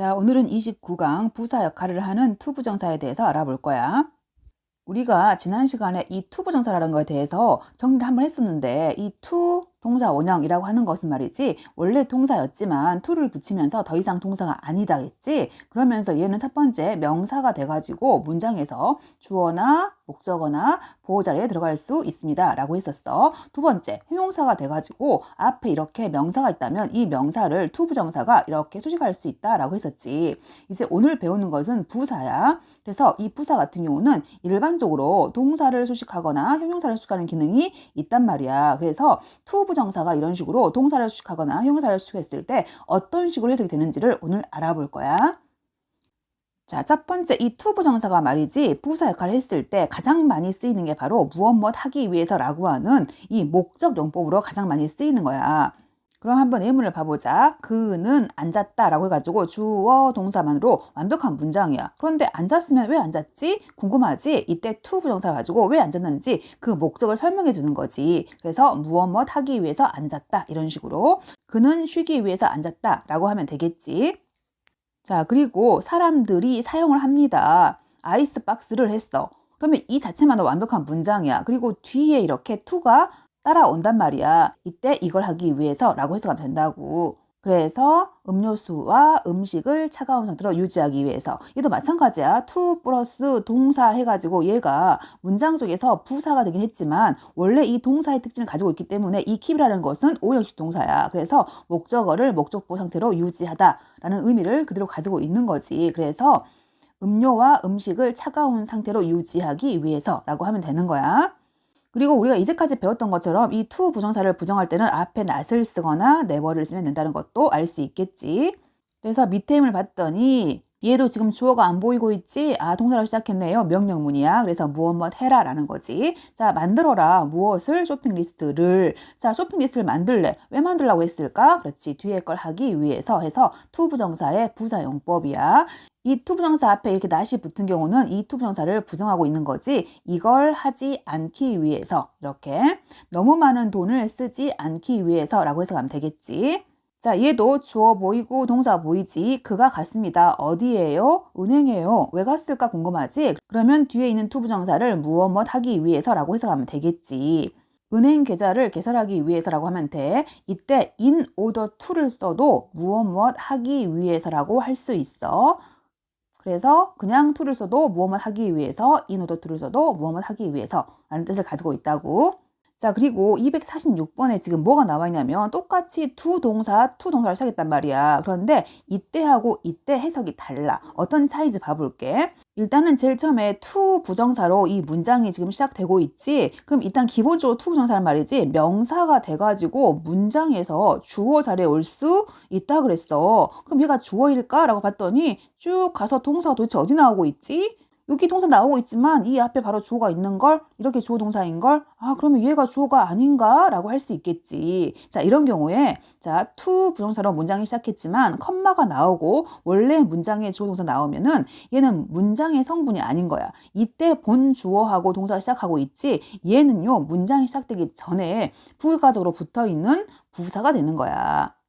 자, 오늘은 29강 부사 역할을 하는 투부정사에 대해서 알아볼 거야. 우리가 지난 시간에 이 투부정사라는 것에 대해서 정리를 한번 했었는데 이 투 동사 원형이라고 하는 것은 말이지 원래 동사였지만 투를 붙이면서 더 이상 동사가 아니다겠지? 그러면서 얘는 첫 번째 명사가 돼가지고 문장에서 주어나 목적어나 보호 자리에 들어갈 수 있습니다 라고 했었어. 두 번째 형용사가 돼가지고 앞에 이렇게 명사가 있다면 이 명사를 투부정사가 이렇게 수식할 수 있다 라고 했었지. 이제 오늘 배우는 것은 부사야. 그래서 이 부사 같은 경우는 일반적으로 동사를 수식하거나 형용사를 수식하는 기능이 있단 말이야. 그래서 투 부정사가 이런 식으로 동사를 수식하거나 형용사를 수식했을 때 어떤 식으로 해석이 되는지를 오늘 알아볼 거야. 자, 첫 번째 이 투부정사가 말이지 부사 역할을 했을 때 가장 많이 쓰이는 게 바로 무엇 무엇 하기 위해서라고 하는 이 목적 용법으로 가장 많이 쓰이는 거야. 그럼 한번 예문을 봐보자. 그는 앉았다라고 해가지고 주어 동사만으로 완벽한 문장이야. 그런데 앉았으면 왜 앉았지? 궁금하지? 이때 투 부정사 가지고 왜 앉았는지 그 목적을 설명해 주는 거지. 그래서 무엇 무엇 하기 위해서 앉았다 이런 식으로 그는 쉬기 위해서 앉았다라고 하면 되겠지. 자 그리고 사람들이 사용을 합니다. 아이스박스를 했어. 그러면 이 자체만도 완벽한 문장이야. 그리고 뒤에 이렇게 투가 따라온단 말이야. 이때 이걸 하기 위해서 라고 해석하면 된다고. 그래서 음료수와 음식을 차가운 상태로 유지하기 위해서 얘도 마찬가지야. to 플러스 동사 해가지고 얘가 문장 속에서 부사가 되긴 했지만 원래 이 동사의 특징을 가지고 있기 때문에 이 keep이라는 것은 오형식 동사야. 그래서 목적어를 목적보 상태로 유지하다라는 의미를 그대로 가지고 있는 거지. 그래서 음료와 음식을 차가운 상태로 유지하기 위해서라고 하면 되는 거야. 그리고 우리가 이제까지 배웠던 것처럼 이 to 부정사를 부정할 때는 앞에 not을 쓰거나 never를 쓰면 된다는 것도 알 수 있겠지. 그래서 밑에 힘을 봤더니 얘도 지금 주어가 안 보이고 있지? 아, 동사로 시작했네요. 명령문이야. 그래서 무엇 무엇 해라 라는 거지. 자, 만들어라. 무엇을? 쇼핑 리스트를. 자, 쇼핑 리스트를 만들래. 왜 만들라고 했을까? 그렇지. 뒤에 걸 하기 위해서 해서 투 부정사의 부사용법이야. 이 투부정사 앞에 이렇게 낫이 붙은 경우는 이 투부정사를 부정하고 있는 거지 이걸 하지 않기 위해서 이렇게 너무 많은 돈을 쓰지 않기 위해서 라고 해석하면 되겠지. 자, 얘도 주어 보이고 동사 보이지. 그가 갔습니다. 어디에요? 은행에요. 왜 갔을까 궁금하지? 그러면 뒤에 있는 투부정사를 무엇 무엇 하기 위해서 라고 해석하면 되겠지. 은행 계좌를 개설하기 위해서라고 하면 돼. 이때 in order to를 써도 무엇 무엇 하기 위해서라고 할 수 있어. 그래서 그냥 to를 써도 무엇 하기 위해서 in order 써도 무엇 하기 위해서 라는 뜻을 가지고 있다고. 자, 그리고 246번에 지금 뭐가 나와 있냐면 똑같이 투 동사, 투 동사를 시작했단 말이야. 그런데 이때하고 이때 해석이 달라. 어떤 차이인지 봐볼게. 일단은 제일 처음에 투 부정사로 이 문장이 지금 시작되고 있지. 그럼 일단 기본적으로 투 부정사란 말이지. 명사가 돼가지고 문장에서 주어 자리에 올 수 있다 그랬어. 그럼 얘가 주어일까? 라고 봤더니 쭉 가서 동사가 도대체 어디 나오고 있지? 여기 동사 나오고 있지만 이 앞에 바로 주어가 있는 걸 이렇게 주어 동사인 걸 아 그러면 얘가 주어가 아닌가라고 할 수 있겠지. 자 이런 경우에 자 to 부정사로 문장이 시작했지만 컴마가 나오고 원래 문장에 주어 동사 나오면은 얘는 문장의 성분이 아닌 거야. 이때 본 주어하고 동사가 시작하고 있지 얘는요 문장이 시작되기 전에 부가적으로 붙어 있는 부사가 되는 거야.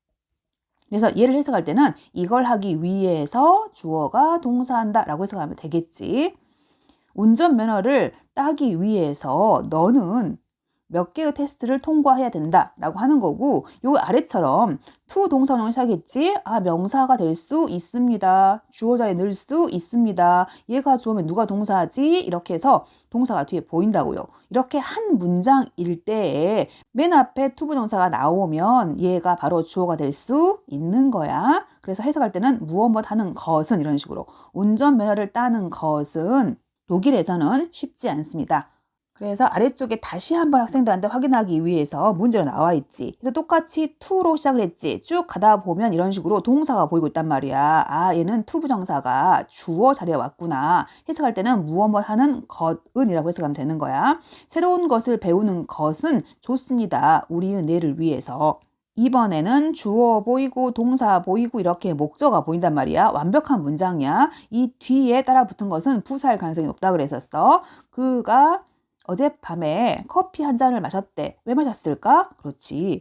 그래서 얘를 해석할 때는 이걸 하기 위해서 주어가 동사한다 라고 해석하면 되겠지. 운전면허를 따기 위해서 너는 몇 개의 테스트를 통과해야 된다라고 하는 거고 요 아래처럼 투 동사 원형 시작했지 아 명사가 될 수 있습니다. 주어 자리에 넣을 수 있습니다. 얘가 주어면 누가 동사지? 이렇게 해서 동사가 뒤에 보인다고요. 이렇게 한 문장일 때에 맨 앞에 투 부정사가 나오면 얘가 바로 주어가 될 수 있는 거야. 그래서 해석할 때는 무엇 무엇 하는 것은 이런 식으로 운전면허를 따는 것은 독일에서는 쉽지 않습니다 그래서 아래쪽에 다시 한번 학생들한테 확인하기 위해서 문제로 나와 있지. 그래서 똑같이 to로 시작을 했지. 쭉 가다 보면 이런 식으로 동사가 보이고 있단 말이야. 아, 얘는 to 부정사가 주어 자리에 왔구나. 해석할 때는 무엇 무엇 하는 것은이라고 해석하면 되는 거야. 새로운 것을 배우는 것은 좋습니다. 우리의 뇌를 위해서. 이번에는 주어 보이고 동사 보이고 이렇게 목적어가 보인단 말이야. 완벽한 문장이야. 이 뒤에 따라 붙은 것은 부사일 가능성이 높다 그랬었어. 그가 어젯밤에 커피 한 잔을 마셨대. 왜 마셨을까? 그렇지.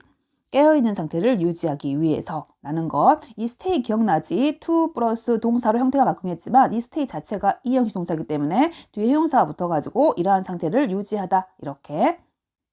깨어있는 상태를 유지하기 위해서 라는 것. 이 stay 기억나지? to 플러스 동사로 형태가 바뀌겠지만 이 stay 자체가 이형식 동사이기 때문에 뒤에 형용사가 붙어가지고 이러한 상태를 유지하다. 이렇게.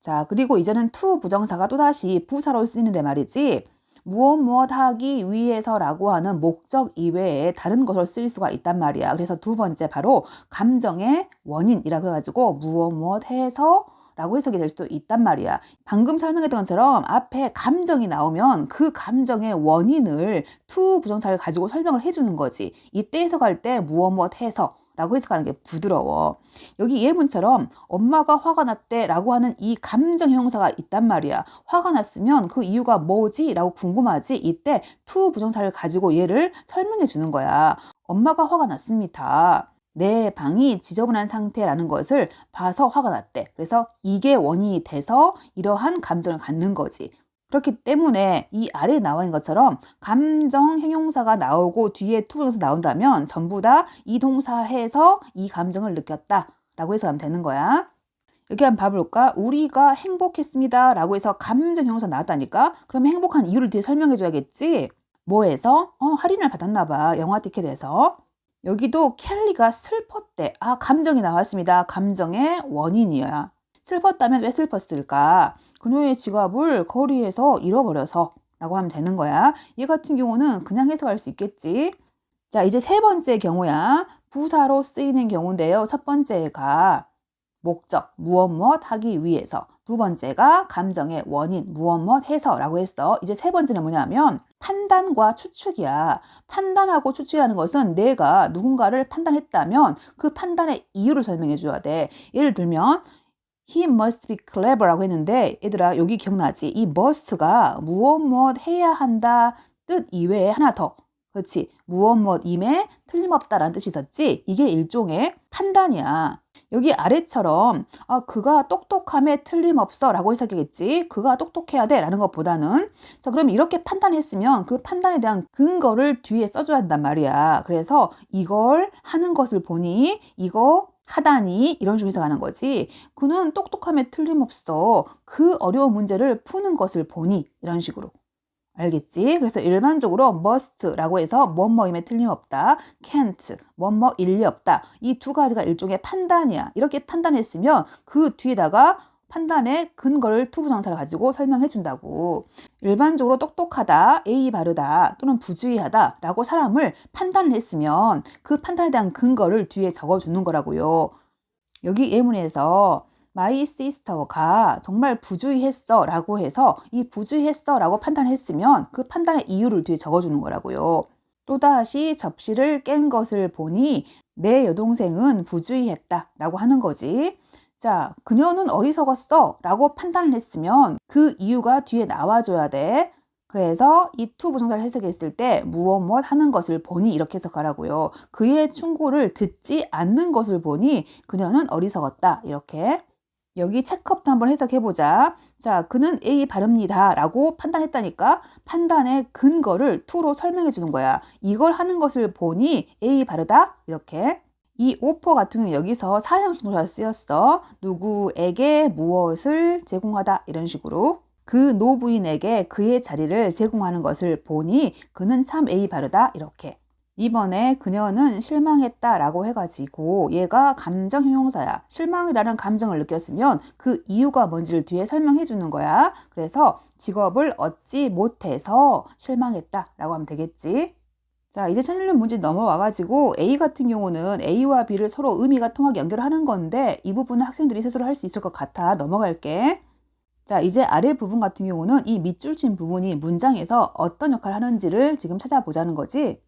자, 그리고 이제는 to 부정사가 또다시 부사로 쓰이는데 말이지. 무엇 무엇 하기 위해서라고 하는 목적 이외에 다른 것으로 쓰일 수가 있단 말이야. 그래서 두 번째 바로 감정의 원인이라고 해가지고 무엇 무엇 해서 라고 해석이 될 수도 있단 말이야. 방금 설명했던 것처럼 앞에 감정이 나오면 그 감정의 원인을 to 부정사를 가지고 설명을 해주는 거지. 이때 해석할 때 무엇 무엇 해서 라고 해석하는 게 부드러워. 여기 예문처럼 엄마가 화가 났대 라고 하는 이 감정 형용사가 있단 말이야. 화가 났으면 그 이유가 뭐지? 라고 궁금하지? 이때 to 부정사를 가지고 얘를 설명해 주는 거야. 엄마가 화가 났습니다. 내 방이 지저분한 상태라는 것을 봐서 화가 났대. 그래서 이게 원인이 돼서 이러한 감정을 갖는 거지. 그렇기 때문에 이 아래에 나와 있는 것처럼 감정 형용사가 나오고 뒤에 투부정사 나온다면 전부 다 이 동사해서 이 감정을 느꼈다 라고 해서 하면 되는 거야. 여기 한번 봐볼까? 우리가 행복했습니다 라고 해서 감정 형용사 나왔다니까? 그러면 행복한 이유를 뒤에 설명해 줘야겠지? 뭐해서? 어, 할인을 받았나 봐. 영화 티켓에서. 여기도 켈리가 슬펐대. 아, 감정이 나왔습니다. 감정의 원인이야. 슬펐다면 왜 슬펐을까? 그녀의 지갑을 거리에서 잃어버려서 라고 하면 되는 거야. 얘 같은 경우는 그냥 해석할 수 있겠지. 자, 이제 세 번째 경우야. 부사로 쓰이는 경우인데요. 첫 번째가 목적, 무엇 무엇 하기 위해서. 두 번째가 감정의 원인, 무엇 무엇 해서라고 했어. 이제 세 번째는 뭐냐면 판단과 추측이야. 판단하고 추측이라는 것은 내가 누군가를 판단했다면 그 판단의 이유를 설명해 줘야 돼. 예를 들면 he must be clever라고 했는데 얘들아 여기 기억나지? 이 must가 무엇 무엇 해야 한다 뜻 이외에 하나 더. 그렇지? 무엇 무엇 임에 틀림없다라는 뜻이 있었지? 이게 일종의 판단이야. 여기 아래처럼 아 그가 똑똑함에 틀림없어 라고 해석이겠지? 그가 똑똑해야 돼 라는 것보다는 자 그럼 이렇게 판단했으면 그 판단에 대한 근거를 뒤에 써줘야 한단 말이야. 그래서 이걸 하는 것을 보니 이거 하다니 이런 식으로 해석하는 거지. 그는 똑똑함에 틀림없어. 그 어려운 문제를 푸는 것을 보니 이런 식으로. 알겠지? 그래서 일반적으로 must라고 해서 뭐뭐임에 틀림없다. can't, 뭐뭐 일리 없다. 이 두 가지가 일종의 판단이야. 이렇게 판단했으면 그 뒤에다가 판단의 근거를 투부 정사를 가지고 설명해 준다고. 일반적으로 똑똑하다, A 바르다 또는 부주의하다 라고 사람을 판단을 했으면 그 판단에 대한 근거를 뒤에 적어 주는 거라고요. 여기 예문에서 my sister가 정말 부주의했어 라고 해서 이 부주의했어 라고 판단했으면 그 판단의 이유를 뒤에 적어주는 거라고요. 또다시 접시를 깬 것을 보니 내 여동생은 부주의했다 라고 하는 거지. 자, 그녀는 어리석었어 라고 판단을 했으면 그 이유가 뒤에 나와줘야 돼. 그래서 이 투 부정사를 해석했을 때 무엇 무엇 하는 것을 보니 이렇게 해석하라고요. 그의 충고를 듣지 않는 것을 보니 그녀는 어리석었다. 이렇게. 여기 체크업도 한번 해석해보자. 자, 그는 A 바릅니다. 라고 판단했다니까 판단의 근거를 투로 설명해 주는 거야. 이걸 하는 것을 보니 A 바르다. 이렇게. 이 오퍼 같은 경우 여기서 사형식 동사가 쓰였어. 누구에게 무엇을 제공하다 이런 식으로 그 노부인에게 그의 자리를 제공하는 것을 보니 그는 참 A 바르다 이렇게 이번에 그녀는 실망했다 라고 해가지고 얘가 감정 형용사야. 실망이라는 감정을 느꼈으면 그 이유가 뭔지를 뒤에 설명해 주는 거야. 그래서 직업을 얻지 못해서 실망했다 라고 하면 되겠지. 자, 이제 천일년 문제 넘어와가지고 A 같은 경우는 A와 B를 서로 의미가 통하게 연결하는 건데 이 부분은 학생들이 스스로 할 수 있을 것 같아. 넘어갈게. 자, 이제 아래 부분 같은 경우는 이 밑줄 친 부분이 문장에서 어떤 역할을 하는지를 지금 찾아보자는 거지.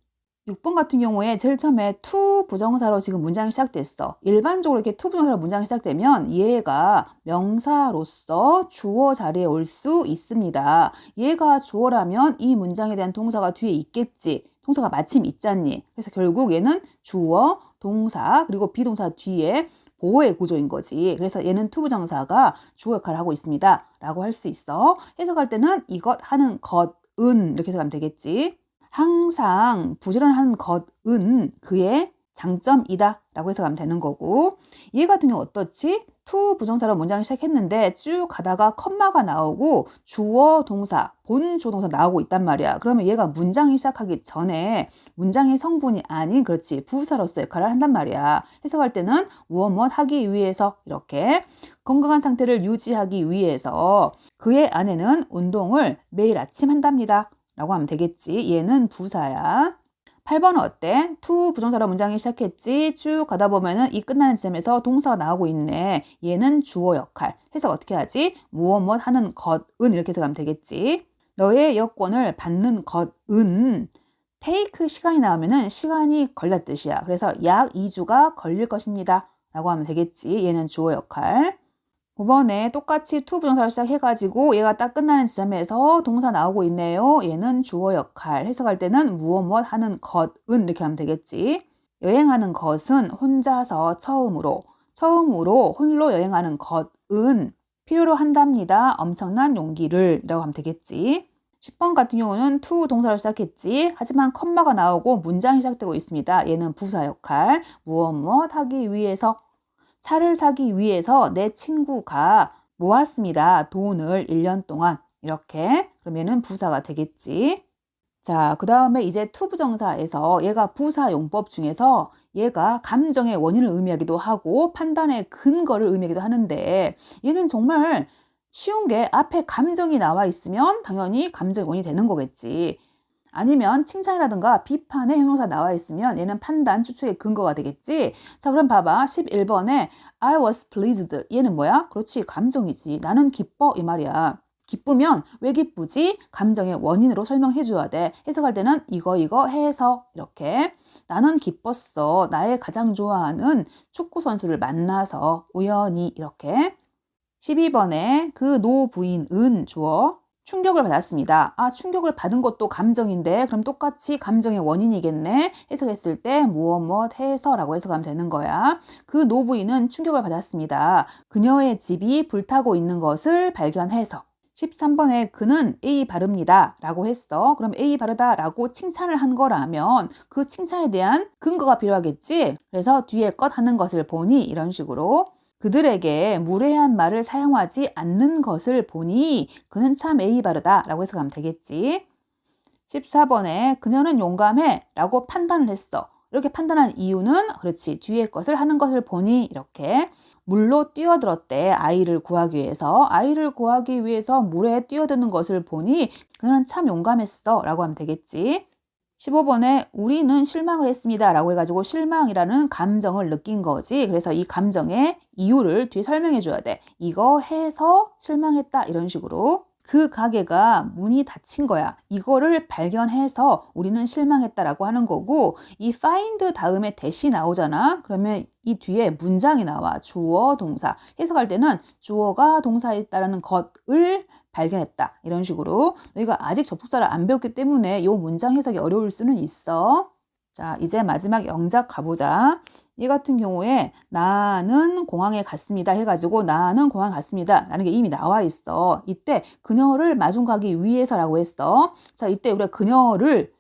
6번 같은 경우에 제일 처음에 to 부정사로 지금 문장이 시작됐어. 일반적으로 이렇게 to 부정사로 문장이 시작되면 얘가 명사로서 주어 자리에 올 수 있습니다. 얘가 주어라면 이 문장에 대한 동사가 뒤에 있겠지. 동사가 마침 있잖니. 그래서 결국 얘는 주어, 동사, 그리고 비동사 뒤에 보호의 구조인 거지. 그래서 얘는 투부정사가 주어 역할을 하고 있습니다. 라고 할 수 있어. 해석할 때는 이것 하는 것은 이렇게 해석하면 되겠지. 항상 부지런한 것은 그의 장점이다 라고 해석하면 되는 거고 얘 같은 경우 어떻지? To 부정사로 문장을 시작했는데 쭉 가다가 컴마가 나오고 주어 동사 본 주어 동사 나오고 있단 말이야. 그러면 얘가 문장이 시작하기 전에 문장의 성분이 아닌 그렇지 부사로서 역할을 한단 말이야. 해석할 때는 무엇 무엇 하기 위해서 이렇게 건강한 상태를 유지하기 위해서 그의 아내는 운동을 매일 아침 한답니다. 라고 하면 되겠지. 얘는 부사야. 8번은 어때? to 부정사로 문장이 시작했지. 쭉 가다 보면은 이 끝나는 지점에서 동사가 나오고 있네. 얘는 주어 역할. 해석 어떻게 하지? 무엇 무엇 하는 것은 이렇게 해석하면 되겠지. 너의 여권을 받는 것은 take 시간이 나오면은 시간이 걸렸 뜻이야. 그래서 약 2주가 걸릴 것입니다. 라고 하면 되겠지. 얘는 주어 역할. 9번에 똑같이 to 부정사로 시작해가지고 얘가 딱 끝나는 지점에서 동사 나오고 있네요. 얘는 주어 역할. 해석할 때는 무엇 무엇 하는 것은 이렇게 하면 되겠지. 여행하는 것은 혼자서 처음으로 처음으로 홀로 여행하는 것은 필요로 한답니다. 엄청난 용기를 라고 하면 되겠지. 10번 같은 경우는 to 동사로 시작했지. 하지만 컴마가 나오고 문장이 시작되고 있습니다. 얘는 부사 역할. 무엇 무엇 하기 위해서 차를 사기 위해서 내 친구가 모았습니다. 돈을 1년 동안. 이렇게. 그러면은 부사가 되겠지. 자, 그 다음에 이제 투부정사에서 얘가 부사 용법 중에서 얘가 감정의 원인을 의미하기도 하고 판단의 근거를 의미하기도 하는데 얘는 정말 쉬운 게 앞에 감정이 나와 있으면 당연히 감정의 원인이 되는 거겠지. 아니면 칭찬이라든가 비판의 형용사 나와 있으면 얘는 판단, 추측의 근거가 되겠지. 자, 그럼 봐봐. 11번에 I was pleased. 얘는 뭐야? 그렇지. 감정이지. 나는 기뻐. 이 말이야. 기쁘면 왜 기쁘지? 감정의 원인으로 설명해 줘야 돼. 해석할 때는 이거 이거 해서 이렇게 나는 기뻤어. 나의 가장 좋아하는 축구 선수를 만나서 우연히 이렇게 12번에 그 노부인 은 주어 충격을 받았습니다. 아, 충격을 받은 것도 감정인데, 그럼 똑같이 감정의 원인이겠네? 해석했을 때, 무엇, 무엇 해서 라고 해석하면 되는 거야. 그 노부인은 충격을 받았습니다. 그녀의 집이 불타고 있는 것을 발견해서. 13번에 그는 A 바릅니다. 라고 했어. 그럼 A 바르다 라고 칭찬을 한 거라면 그 칭찬에 대한 근거가 필요하겠지? 그래서 뒤에 것 하는 것을 보니 이런 식으로 그들에게 무례한 말을 사용하지 않는 것을 보니 그는 참 예의 바르다 라고 해석하면 되겠지. 14번에 그녀는 용감해 라고 판단을 했어. 이렇게 판단한 이유는 그렇지 뒤에 것을 하는 것을 보니 이렇게 물로 뛰어들었대 아이를 구하기 위해서 아이를 구하기 위해서 물에 뛰어드는 것을 보니 그는 참 용감했어 라고 하면 되겠지 15번에 우리는 실망을 했습니다 라고 해가지고 실망이라는 감정을 느낀 거지 그래서 이 감정의 이유를 뒤에 설명해 줘야 돼 이거 해서 실망했다 이런 식으로 그 가게가 문이 닫힌 거야. 이거를 발견해서 우리는 실망했다라고 하는 거고 이 find 다음에 대시 나오잖아. 그러면 이 뒤에 문장이 나와. 주어, 동사. 해석할 때는 주어가 동사에 따르는 것을 발견했다. 이런 식으로 너희가 아직 접속사를 안 배웠기 때문에 이 문장 해석이 어려울 수는 있어. 자, 이제 마지막 영작 가보자. 이 같은 경우에 나는 공항에 갔습니다 해가지고 나는 공항에 갔습니다 라는 게 이미 나와 있어. 이때 그녀를 마중 가기 위해서라고 했어. 자, 이때 우리가 그녀를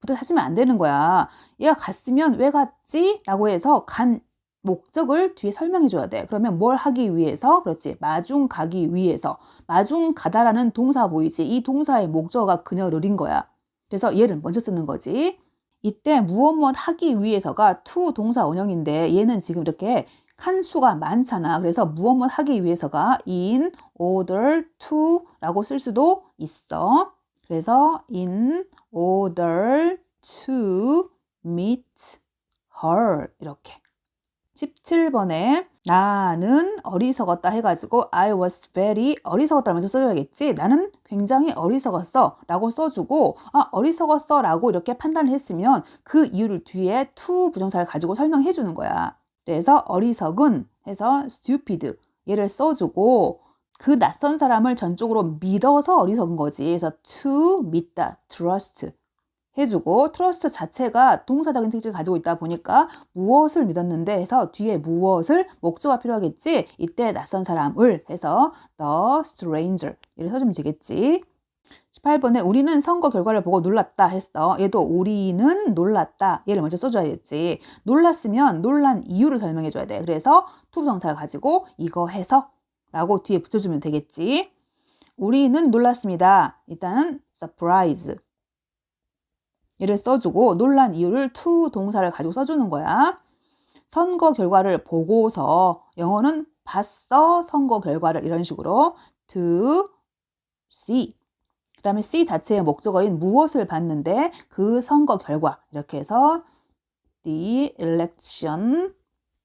부터 찾으면 안 되는 거야. 얘가 갔으면 왜 갔지? 라고 해서 간 목적을 뒤에 설명해 줘야 돼. 그러면 뭘 하기 위해서? 그렇지. 마중 가기 위해서. 마중 가다라는 동사 보이지? 이 동사의 목적어가 그녀를 인 거야. 그래서 얘를 먼저 쓰는 거지. 이때 무엇 무엇 하기 위해서가 to 동사 원형인데 얘는 지금 이렇게 칸수가 많잖아. 그래서 무엇 무엇 하기 위해서가 in order to 라고 쓸 수도 있어. 그래서 in order to meet her 이렇게 17번에 나는 어리석었다 해가지고 I was very 어리석었다 면서 써줘야겠지. 나는 굉장히 어리석었어 라고 써주고 아 어리석었어 라고 이렇게 판단을 했으면 그 이유를 뒤에 to 부정사를 가지고 설명해 주는 거야. 그래서 어리석은 해서 stupid 얘를 써주고 그 낯선 사람을 전적으로 믿어서 어리석은 거지. 그래서 to 믿다, trust 해주고 트러스트 자체가 동사적인 특질을 가지고 있다 보니까 무엇을 믿었는데 해서 뒤에 무엇을 목조가 필요하겠지 이때 낯선 사람을 해서 the stranger 이를 써주면 되겠지 18번에 우리는 선거 결과를 보고 놀랐다 했어. 얘도 우리는 놀랐다. 얘를 먼저 써줘야겠지. 놀랐으면 놀란 이유를 설명해줘야 돼. 그래서 투부정사를 가지고 이거 해서 라고 뒤에 붙여주면 되겠지. 우리는 놀랐습니다. 일단 surprise. 얘를 써주고 놀란 이유를 to 동사를 가지고 써주는 거야. 선거 결과를 보고서 영어는 봤어 선거 결과를 이런 식으로 to see. 그 다음에 see 자체의 목적어인 무엇을 봤는데 그 선거 결과 이렇게 해서 the election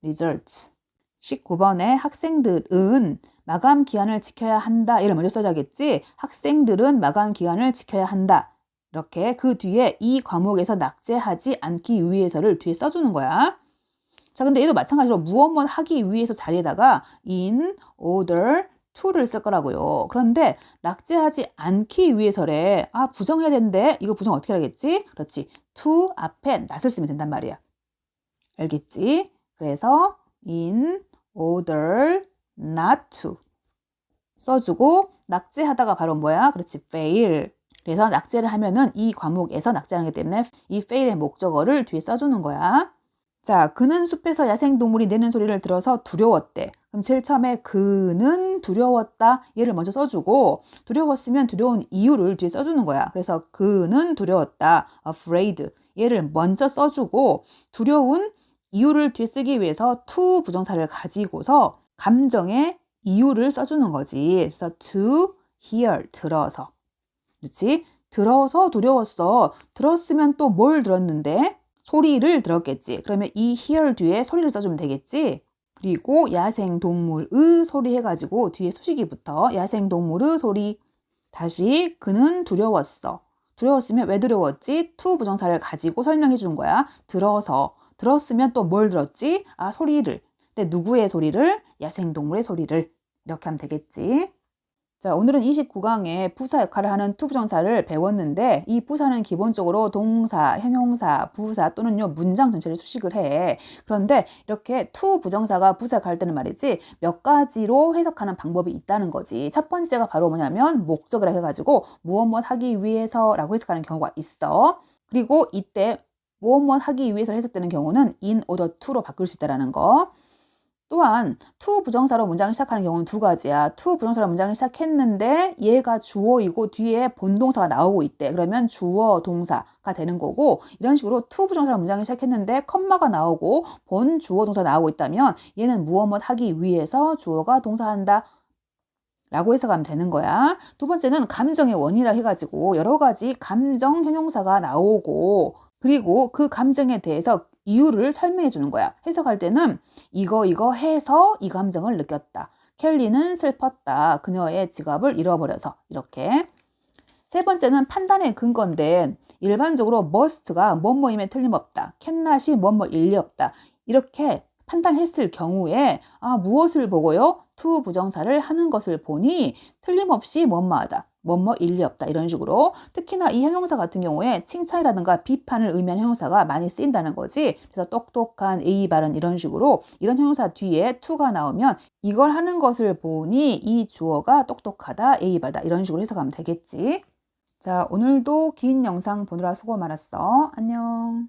results. 19번에 학생들은 마감 기한을 지켜야 한다. 얘를 먼저 써줘야겠지. 학생들은 마감 기한을 지켜야 한다. 이렇게 그 뒤에 이 과목에서 낙제하지 않기 위해서를 뒤에 써주는 거야. 자, 근데 얘도 마찬가지로 무엇 무엇 하기 위해서 자리에다가 in order to를 쓸 거라고요. 그런데 낙제하지 않기 위해서래. 아, 부정해야 되는데 이거 부정 어떻게 하겠지? 그렇지. to 앞에 not을 쓰면 된단 말이야. 알겠지? 그래서 in order not to 써주고 낙제하다가 바로 뭐야? 그렇지. fail. 그래서 낙제를 하면은 이 과목에서 낙제하는 기 때문에 이 fail의 목적어를 뒤에 써주는 거야. 자, 그는 숲에서 야생동물이 내는 소리를 들어서 두려웠대. 그럼 제일 처음에 그는 두려웠다. 얘를 먼저 써주고 두려웠으면 두려운 이유를 뒤에 써주는 거야. 그래서 그는 두려웠다. afraid. 얘를 먼저 써주고 두려운 이유를 뒤에 쓰기 위해서 to 부정사를 가지고서 감정의 이유를 써주는 거지. 그래서 to hear 들어서. 그렇지? 들어서 두려웠어. 들었으면 또 뭘 들었는데? 소리를 들었겠지. 그러면 이 hear 뒤에 소리를 써주면 되겠지. 그리고 야생 동물의 소리 해가지고 뒤에 수식이부터 야생 동물의 소리. 다시 그는 두려웠어. 두려웠으면 왜 두려웠지? to 부정사를 가지고 설명해 준 거야. 들어서. 들었으면 또 뭘 들었지? 아, 소리를. 근데 누구의 소리를? 야생동물의 소리를. 이렇게 하면 되겠지. 자, 오늘은 29강에 부사 역할을 하는 투부정사를 배웠는데 이 부사는 기본적으로 동사, 형용사, 부사 또는요 문장 전체를 수식을 해. 그런데 이렇게 투부정사가 부사 역할할 때는 말이지 몇 가지로 해석하는 방법이 있다는 거지. 첫 번째가 바로 뭐냐면 목적이라 해가지고 무엇 무엇 하기 위해서라고 해석하는 경우가 있어. 그리고 이때 무엇 무엇 하기 위해서 해석되는 경우는 in order to로 바꿀 수 있다는 거. 또한 to 부정사로 문장을 시작하는 경우는 두 가지야. to 부정사로 문장을 시작했는데 얘가 주어이고 뒤에 본동사가 나오고 있대. 그러면 주어 동사가 되는 거고 이런 식으로 to 부정사로 문장을 시작했는데 컴마가 나오고 본 주어 동사 나오고 있다면 얘는 무엇 무엇 하기 위해서 주어가 동사한다. 라고 해석하면 되는 거야. 두 번째는 감정의 원이라 해가지고 여러 가지 감정 형용사가 나오고 그리고 그 감정에 대해서 이유를 설명해 주는 거야. 해석할 때는 이거 이거 해서 이 감정을 느꼈다. 켈리는 슬펐다. 그녀의 지갑을 잃어버려서 이렇게. 세 번째는 판단의 근거인데 일반적으로 must가 뭐뭐임에 틀림없다. 캔낫이 뭐뭐일 리 없다. 이렇게 판단했을 경우에 아 무엇을 보고요? to 부정사를 하는 것을 보니 틀림없이 뭐뭐하다. 뭐뭐 일리 없다 이런 식으로 특히나 이 형용사 같은 경우에 칭찬이라든가 비판을 의미하는 형용사가 많이 쓰인다는 거지 그래서 똑똑한 A 발은 이런 식으로 이런 형용사 뒤에 to가 나오면 이걸 하는 것을 보니 이 주어가 똑똑하다 A 발다 이런 식으로 해석하면 되겠지 자 오늘도 긴 영상 보느라 수고 많았어 안녕